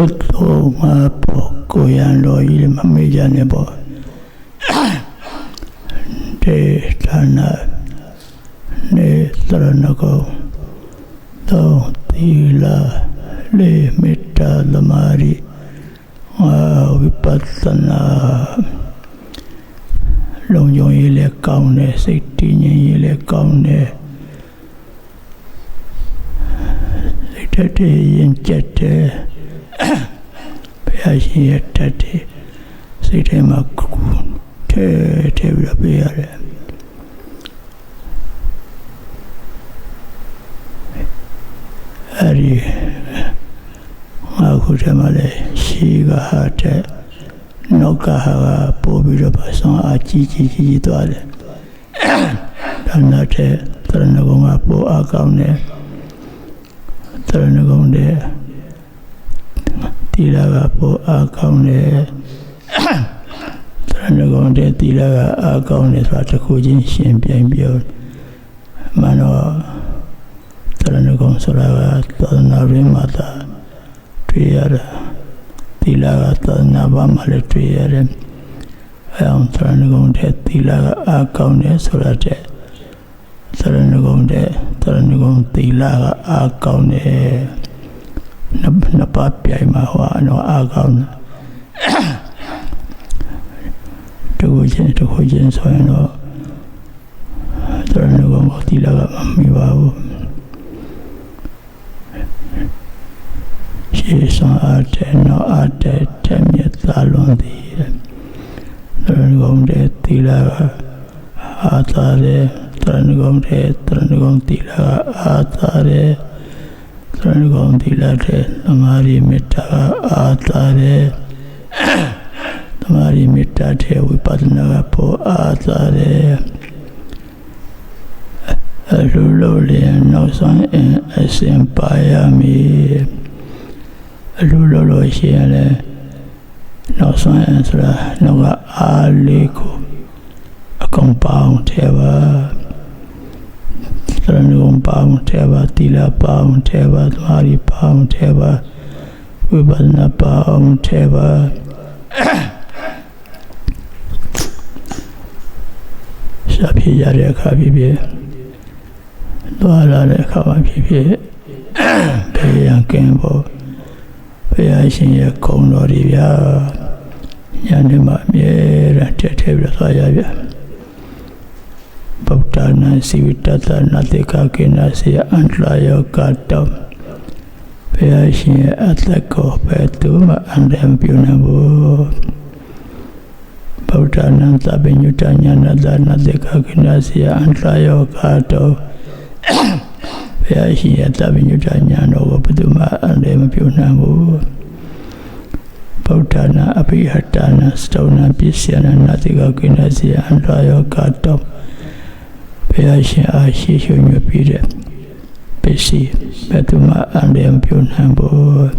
ကုသိုလ်မှာပေါ်ကိုရန်တော်ကြီးမမေ့ကြနဲ့ပေါ့တေဌာနနေသရဏကောသောသီလာလေမေတ္တာသမာဓိအာဝိပဿနာလုံခြုံရေးလည်းကောင်းတယ်စိတ်တည်ငြိမ်ရေးလည်းကောင်းတယ်စိတ်တည်းရင်ကြက်တယ်ဘု ရားရှင်ရဲ့တတ်တယ်စိတ်ထဲမှာကုကုထဲထဲပြီးတော့ပြရတယ်အဲဒီအခုတည်းမှာလည်းရှိကဟာတဲ့နောက်ကဟာကပို့ပြီးတော့ပဆောင်အကြီးကြီးကြီးသွားတယ်ဒါနဲ့တဲ့တရဏဂုံကပို့အကောင်းတယ်တရဏဂုံတဲ့ တီလာကပို့အကောင်းတယ်တရဏဂုံတဲ့တီလာကအကောင်းတယ်ဆိုတာတစ်ခုချင်းရှင်းပြိုင်ပြောမှန်တော့တရဏဂုံဆိုတာကသာသနာ့ရင်းမှာသာတွေ့ရတာသီလကသာသနာ့ဘာမှလည်းတွေ့ရတယ်အဲအောင်သရဏဂုံတဲ့သီလကအကောင်းတယ်ဆိုတာတဲ့သရဏဂုံတဲ့သရဏဂုံသီလကအကောင်းတယ် နှစ်နှစ်ပါးပြိုင်မှာဟောတော့အကောင်းတယ်တခုချင်းတခုချင်းဆိုရင်တော့သရဏဂုံသီလကမမီပါဘူးရှေးဆောင်အပ်တဲ့နောက်အပ်တဲ့တမြတ်သာလွန်သည်ရဏဂုံတဲ့သီလကအာသာတဲ့တရဏဂုံတဲ့တရဏဂုံသီလကအာသာတဲ့ တရဏဂုံသီလတဲ့သမာဓိမေတ္တာကအာသာတဲ့သမာဓိမေတ္တာတဲ့ဝိပဿနာကပေါ်အာသာတဲ့အလိုလိုလေးနောက်ဆုံးအစဉ်ပါရမည်အလိုလိုလိုရှိရင်လည်းနောက်ဆုံးအဆိုတာနောက်ကအားလေးကိုအကောင်ပေါင်းထဲပါ သရဏုံပေါင်းထဲပါတိလပေါင်းထဲပါသမာဓိပေါင်းထဲပါဝိပဿနာပေါင်းထဲပါရှာဖြစ်ရတဲ့အခါဖြစ်ဖြစ်သွားလာတဲ့အခါမှာဖြစ်ဖြစ်ဘေးရန်ကင်းဖို့ဘုရားရှင်ရဲ့ဂုဏ်တော်တွေဗျာညနေမှာအမြဲတမ်းတက်ထဲပြီးသွားရဗျာ ဗုဒ္ဓနာစီဝတ္တနာတေကကေနစီအန္တလာယောကတောဘုရားရှင်ရဲ့အသက်ကိုပဲသူမအန္တရာယ်ပြုနိုင်ဘူးဗုဒ္ဓနာသဗ္ဗညုတညာနာသနာတေကကေနစီအန္တလာယောကတောဘုရားရှင်ရဲ့သဗ္ဗညုတညာတော်ကိုဘယ်သူမှအန္တရာယ်မပြုနိုင်ဘူးဗုဒ္ဓနာအပိဟတနာစတုနာပစ္စယနာနာတိကကိနစီအန္တရာယောကတောဘု ရားရှင်အားရှိရှိညွတ်ပြီးတဲ့ပစ္စည်းဘယ်သူမှအန္တရာယ်မပြုနိုင်ဘူး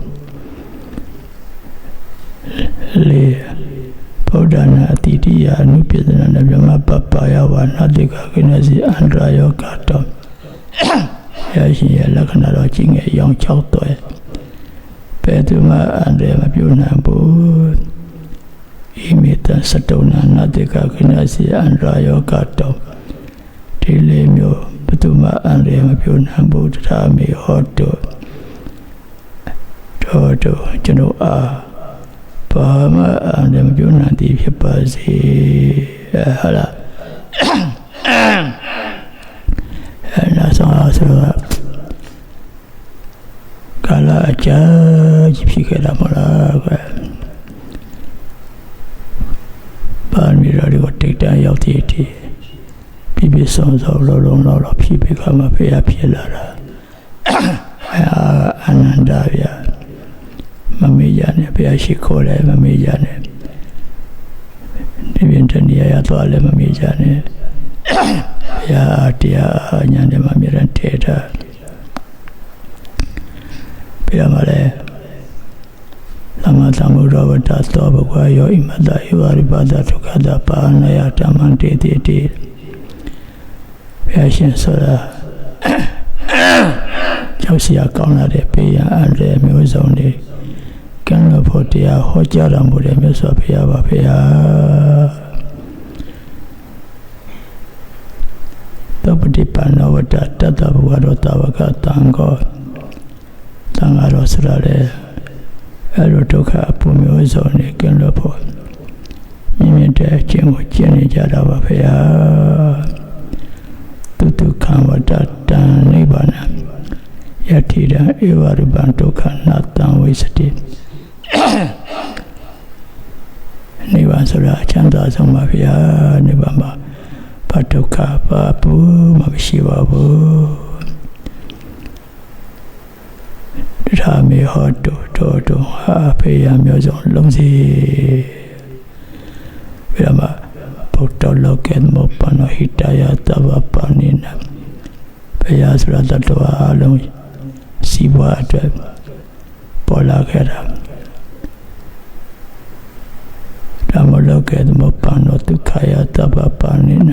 လေဗုဒ္ဓနာအတိတိယအနုပဒနာနဗျမပပယဝနာတိကကိနစီအန္တရာယောကတောဘုရားရှင်ရဲ့လက္ခဏာတော်ကြီးငယ်ရောင်၆တွဲဘယ်သူမှအန္တရာယ်မပြုနိုင်ဘူးဣမိတစတုနာနာတိကခိနစီအန္တရာယောကတော ဒီလေးမျိုးဘယ်သူမှအန္တရာယ်မပြုနိုင်ဘူးတရားမေဟောတုတော်တော်ကျွန်တော်အားဘာမှအန္တရာယ်မပြုနိုင်သည်ဖြစ်ပါစေဟာလားအဲနာဆောင်ဆိုတော့ကာလအကြာကြီးဖြစ်ခဲ့တာမလားကွယ်ပါမီရာတွေကိုတိတ်တန်းရောက်တည်တည် ပြပြဆောင်ဆောင်လုံးလုံးလောက်လောက်ဖြစ်ပြီးကမှဖေးရဖြစ်လာတာအဲအနန္ဒဗျာမမေ့ရနဲ့ဘုရားရှိခိုးတယ်မမေ့ရနဲ့ဒီပြင်တနည်းရသွားလည်းမမေ့ကြနဲ့ဘုရားတရားညာနဲ့မှမြဲတမ်းထဲတာပြရမှာလဲသမသံဃောရဝတ္တသောဘဂဝါယောဣမတဧဝရိပါဒဒုက္ခဒပါဏယဓမ္မံတေတိတိ ဘုရားရှင်ဆိုတာကြောက်စရာကောင်းလာတဲ့ပေးရအန္တရာယ်မျိုးစုံတွေကံလို့ဖို့တရားဟောကြားတော်မူတဲ့မြတ်စွာဘုရားပါဗျာသောပတိပါဏဝတ္တတတ္တဘဝရောတဝကတံကောတံဃာတော်ဆိုရတဲ့အဲ့လိုဒုက္ခအပူမျိုးစုံနေကံလို့ဖို့မြင့်မြတ်တဲ့အကျင့်ကိုကျင့်နေကြတာပါဗျာ တုတုခံဝတ္တတံနိဗ္ဗာန်ယတိတံဧဝရူပံဒုက္ခနာတံဝိစတိနိဗ္ဗာန်ဆိုတာအချမ်းသာဆုံးပါဗျာနိဗ္ဗာန်မှာဘာဒုက္ခဘာဘူးမှမရှိပါဘူးဒါမေဟောတုတောတုဟာဖေယမျိုးစုံလုံးစီဘယ်မှာ ဗုဒ္ဓလောကေမောပနဟိတယတဝပနိနဘုရားဆိုတာတတဝအလုံးစီးပွားအတွက်ပေါ်လာခဲ့တာဓမ္မလောကေသမပန္နောဒုက္ခယတပ္ပပါဏိန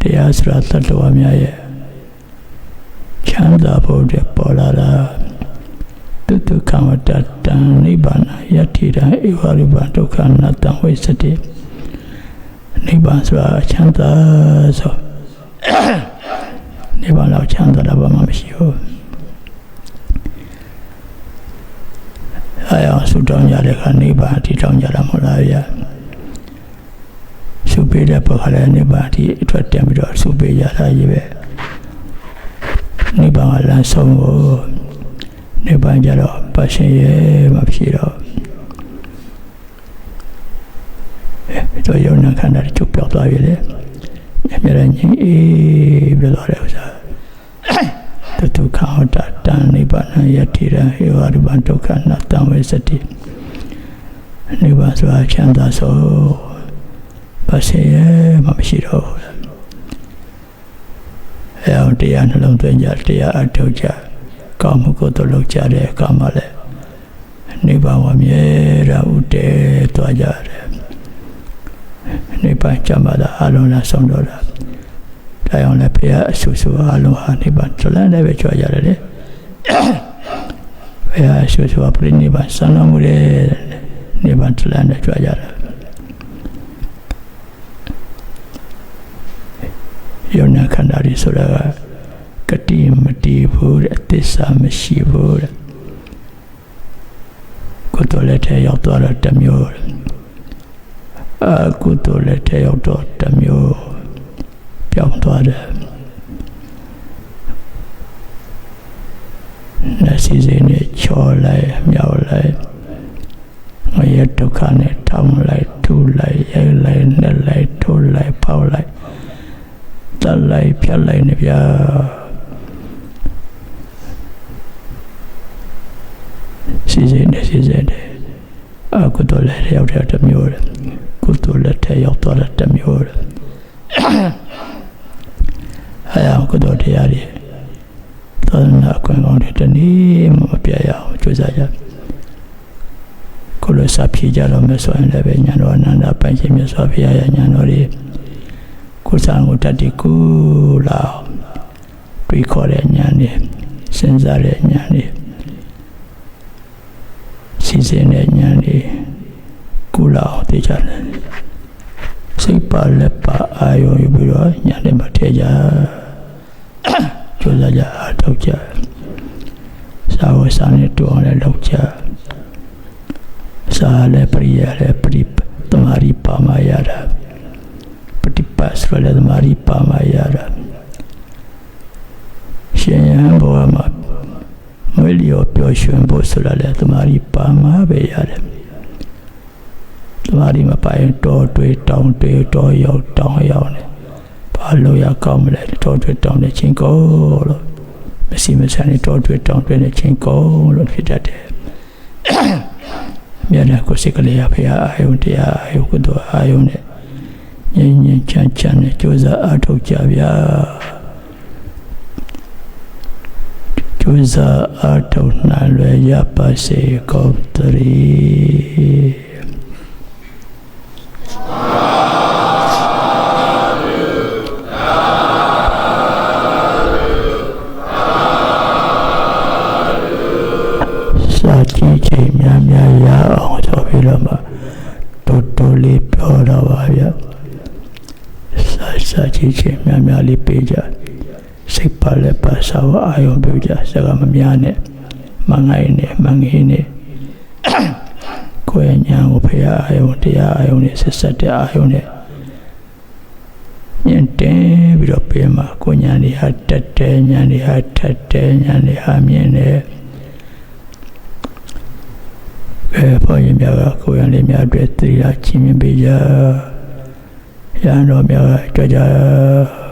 တရားစရာသတ္တဝါများရဲ့ချမ်းသာဖို့အတွက်ပေါ်လာတာတုတုခံဝတ္တတံနိဗ္ဗာန်ယတိတံဧဝရိပံဒုက္ခနတ္တံဝိစတိ နိဗ္ဗာန်ဆိုတာချမ်းသာဆိုနိဗ္ဗာန်လောက်ချမ်းသာတာဘာမှမရှိဘူးအဲအောင်ဆုတောင်းကြတဲ့ခါနိဗ္ဗာန်တည်တောင်းကြတာမဟုတ်လားဗျာဆုပေးတဲ့ပုဂ္ဂိုလ်လည်းနိဗ္ဗာန်တည်အထွက်တက်ပြီးတော့ဆုပေးကြတာကြီးပဲနိဗ္ဗာန်ကလမ်းဆုံးကိုနိဗ္ဗာန်ကြတော့ပတ်ရှင်ရဲ့မဖြစ်တော့အဲ တော့ယုံနာခန္ဓာချုပ်ပြောက်သွားပြီလေအမြဲတမ်းငြိမ်းအေးပြီးတော့တဲ့ဥစ္စာတတုခဟောတတံနိဗ္ဗာန်ယတိရဟေဝရူပံဒုက္ခနတံဝေစတိနိဗ္ဗာန်ဆိုတာချမ်းသာဆိုပါစေရမရှိတော့ဘူးအဲအောင်တရားနှလုံးသွင်းကြတရားအထောက်ကြကောင်းမှုကိုယ်တော်လုပ်ကြတဲ့အခါမှာလည်းနိဗ္ဗာန်ဝမြဲတာဥတည်သွားကြတယ် နိဗ္ဗာန်ကျမ်းပါတာအလုံးလားဆုံးတော့တာဒါကြောင့်လည်းဘုရားအဆူဆူအလုံးဟာနိဗ္ဗာန်တလန်းလည်းပဲကြွားကြတယ်လေဘုရားအဆူဆူပြိနိဗ္ဗာန်ဆန္ဒမှုတဲ့နိဗ္ဗာန်တလန်းလည်းကြွားကြတယ်ယုံနာခန္ဓာတွေဆိုတာကကတိမတိဘူးတဲ့အသစ္စာမရှိဘူးတဲ့ကိုယ်တော်လည်းထဲရောက်သွားတော့တစ်မျိုး အကုသိုလ်လည်းထဲရောက်တော့တစ်မျိုးပြောင်းသွားတယ်။လက်စီစိနဲ့ချော်လိုက်မြောက်လိုက်ငရဒုက္ခနဲ့ထောင်းလိုက်ထူလိုက်ရိုက်လိုက်နဲ့လိုက်ထိုးလိုက်ပေါက်လိုက်တက်လိုက်ဖြတ်လိုက်နေဗျာစီစိနဲ့စီစိနဲ့အကုသိုလ်လည်းရောက်တဲ့တစ်မျိုးတယ် ကုသိုလ်လည်းထဲရောက်သွားတဲ့တစ်မျိုးတယ်အဲအောင်ကုသိုလ်တရားတွေသာသနာကွန်ကောင်းတွေတနည်းမပြရအောင်ကြိုးစားကြကိုလိုစာဖြေကြတော့မယ်ဆိုရင်လည်းပဲညာတော်အနန္တပိုင်ရှင်မြတ်စွာဘုရားရဲ့ညာတော်တွေကိုယ်စားကိုတတ်တည်ကူလာတွေးခေါ်တဲ့ညာနေစဉ်းစားတဲ့ညာနေစီစဉ်တဲ့ညာနေ ကူလာအောင်သိကြတယ်စိတ်ပါလက်ပါအာယုံယူပြီးတော့ညာနဲ့မထဲကြကြိုးစားကြအထောက်ကြစာဝစာနဲ့တူအောင်လည်းလုပ်ကြစာလည်းပရိယာလည်းပရိတမာရီပါမရတာပฏิပတ်စရလည်းတမာရီပါမရတာရှင်ယံဘောမှာမွေလျော်ပျော်ရွှင်ဖို့ဆိုတာလည်းတမာရီပါမပဲရတယ် တမာရီမပိုင်တော်တွေတောင်းတွေတော်ရောက်တောင်းရောက်နေဘာလို့ရကောင်းမလဲတော်တွေတောင်းနေချင်းကိုလို့မရှိမဆန်နေတော်တွေတောင်းတွေနေချင်းကိုလို့ဖြစ်တတ်တယ်မြတ်တဲ့ကိုစိတ်ကလေးရဖရာအာယုန်တရားအာယုန်ကုသိုလ်အာယုန်နဲ့ငြိမ်းငြိမ်းချမ်းချမ်းနဲ့ကြိုးစားအားထုတ်ကြဗျာကြိုးစားအားထုတ်နိုင်လွယ်ရပါစေကုန်သတည်း ကြစကားမများနဲ့မငိုင်းနဲ့မငေးနဲ့ကိုယ်ရဲ့ညာကိုဖရာအာယုံတရားအာယုံနဲ့ဆက်ဆက်တဲ့အာယုံနဲ့ညင်တင်ပြီးတော့ပြေးမှာကိုညာနေဟာတက်တယ်ညာနေဟာထက်တယ်ညာနေဟာမြင်တယ်အဲပေါ်ရင်များကကိုယ်ရန်လေးများအတွက်သီလချင်းမြင်ပေးကြရန်တော်များကကြွကြ